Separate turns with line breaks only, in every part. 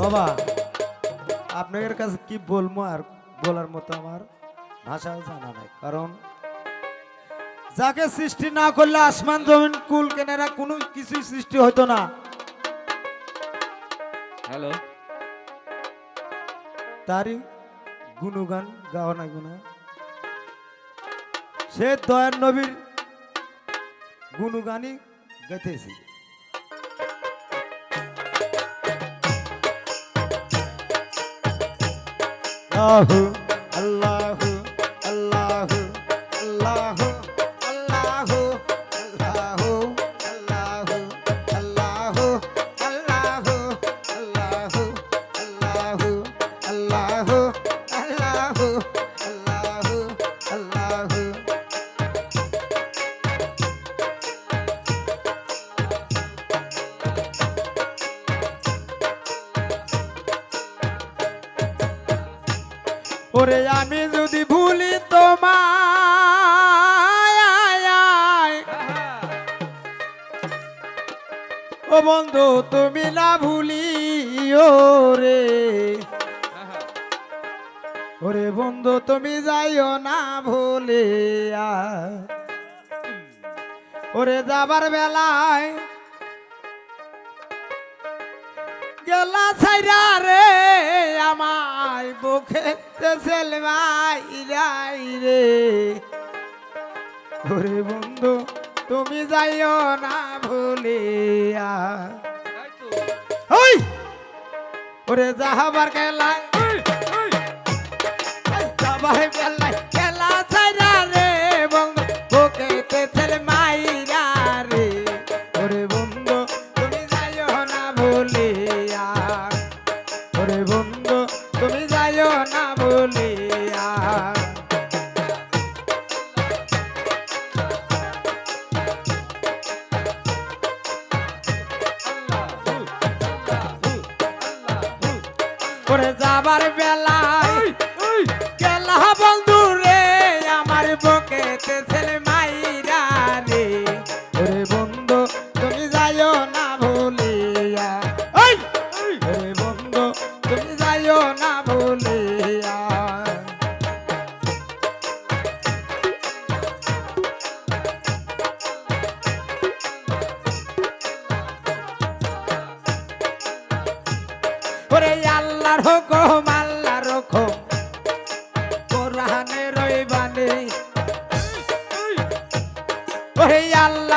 বাবা আপনাদের কাছে কি বলব আর বলার মতো আমার ভাষা জানা নাই। কারণ যাকে সৃষ্টি না করলে আসমান জমিন কুল কেনেরা কোনো কিছুই সৃষ্টি হতো না।
হ্যালো।
তারই গুণগান গাওয়া গুণা সে দয়ার নবীর গুণগানই গাইতেছি। আহু ওরে আমি যদি ভুলি তোমায় ও বন্ধু, তুমি না ভুলি রে। ওরে বন্ধু, তুমি যাইও না ভুলে ওরে যাবার বেলায় গেলা ছাইরা রে আমায় বুকে সেলমাই যাই রে। ওরে বন্ধু তুমি যাইও না ভুলিয়া। ওই ওরে যাহাবার গেলায় যাবার বেলায় বন্ধু তুমি যাইও না বলিয়া। করে যাবার বেলায়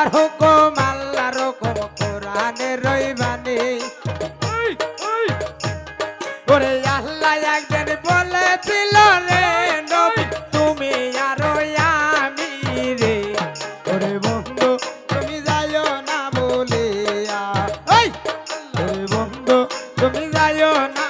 আল্লাহর হুকুম আল্লাহর হুকুম কোরআনে রইবানে ওরে আল্লাহ একদিন বলেছিল রে নবী তুমি আর আমি রে ওরে বন্ধু তুমি যাইও না বলিয়া। ওই ওরে বন্ধু তুমি যাইও না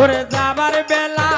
ওরে যাবার বেলা